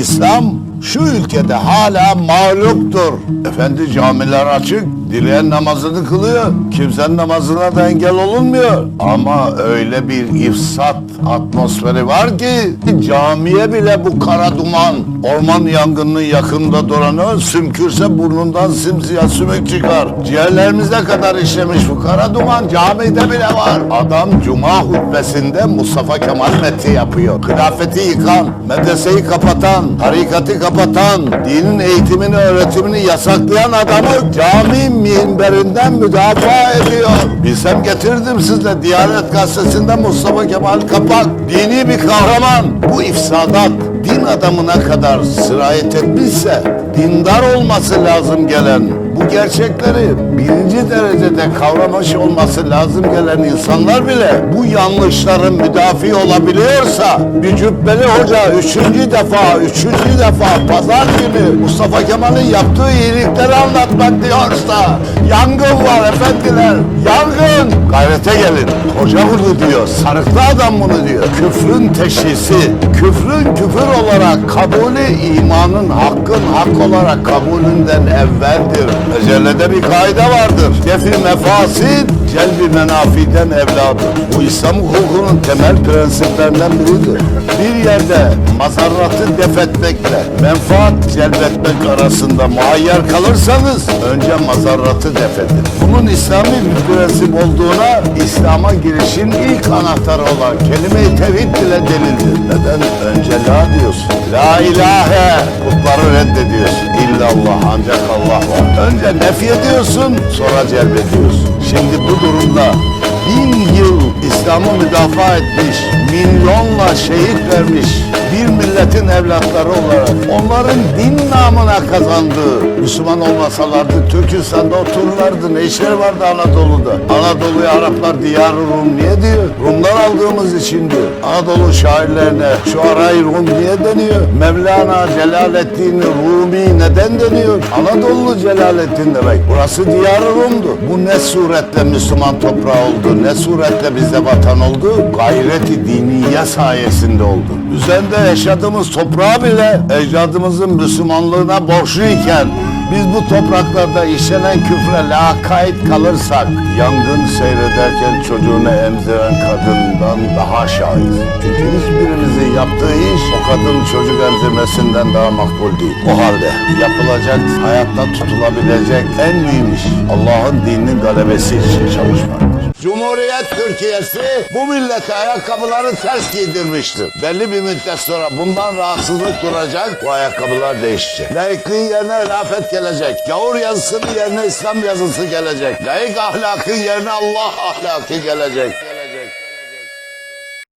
İslam şu ülkede hala mağluptur. Efendi camiler açık, dileyen namazını kılıyor. Kimsenin namazına da engel olunmuyor. Ama öyle bir ifsat atmosferi var ki camiye bile bu kara duman orman yangınının yakında duranı sümkürse burnundan simsiyah sümük çıkar. Ciğerlerimize kadar işlemiş bu kara duman camide bile var. Adam cuma hutbesinde Mustafa Kemal metti yapıyor. Hilafeti yıkan, medreseyi kapatan, tarikatı kapatan, dinin eğitimini, öğretimini yasaklayan adamı cami minberinden müdafaa ediyor. Bilsem getirdim sizle Diyanet Gazetesi'nde Mustafa Kemal Kapak. Dini bir kahraman. Bu ifsadat din adamına kadar sirayet etmişse dindar olması lazım gelen bu gerçekleri birinci derecede kavramış olması lazım gelen insanlar bile bu yanlışların müdafi olabiliyorsa bir cübbeli hoca üçüncü defa, üçüncü defa pazar günü Mustafa Kemal'in yaptığı iyilikleri anlatmak diyorsa yangın var efendiler, yangın. Gayrete gelin. Hoca bunu diyor, sarıklı adam bunu diyor. Küfrün teşhisi, küfrün küfür olarak kabulü imanın hakkın hak olarak kabulünden evveldir. Mecellede bir kaide vardır. Defi mefasid, celbi menafiden evladır. Bu İslam hukukunun temel prensiplerinden biridir. Bir yerde mazarratı def etmekle menfaat celbetmek arasında muayyer kalırsanız önce mazarratı def edin. Bunun İslami bir prensip olduğuna İslam'a girişin ilk anahtarı olan kelime-i tevhid bile delildir. Neden? Önce la diyorsun. La ilahe. Putları reddediyorsun. İllallah ancak Allah var. Önce nef ediyorsun sonra celbediyorsun. Şimdi bu durumda bin yıl İslam'ı müdafaa etmiş, milyonla şehit vermiş bir milletin evlatları olarak onların din namına kazandığı Müslüman olmasalardı Türkistan'da otururlardı. Ne işleri vardı Anadolu'da? Anadolu'ya Araplar diyar Rum niye diyor? Rumlar aldığımız için diyor. Anadolu şairlerine şu arayı Rum niye deniyor? Mevlana Celaleddin Rumi neden deniyor? Anadolu Celaleddin demek. Burası diyar Rum'du. Bu ne suretle Müslüman toprağı oldu? Ne suretle bizde vatan oldu? Gayreti diniye sayesinde oldu. Üzerinde yaşadığımız toprağı bile ecdadımızın Müslümanlığına borçluyken biz bu topraklarda işlenen küfre lakayt kalırsak yangın seyrederken çocuğunu emziren kadından daha şahiz. Çünkü hiçbirimizin yaptığı iş o kadın çocuk emzirmesinden daha makbul değil. O halde yapılacak, hayatta tutulabilecek en mühim iş Allah'ın dininin galebesi için çalışmaktır. Cumhuriyet Türkiye'si bu millete ayakkabıları ters giydirmiştir. Belli bir müddet sonra bundan rahatsızlık duracak, bu ayakkabılar değişecek. Laikliğin yerine rafet gelecek. Gavur yazısının yerine İslam yazısı gelecek. Laik ahlakın yerine Allah ahlakı gelecek.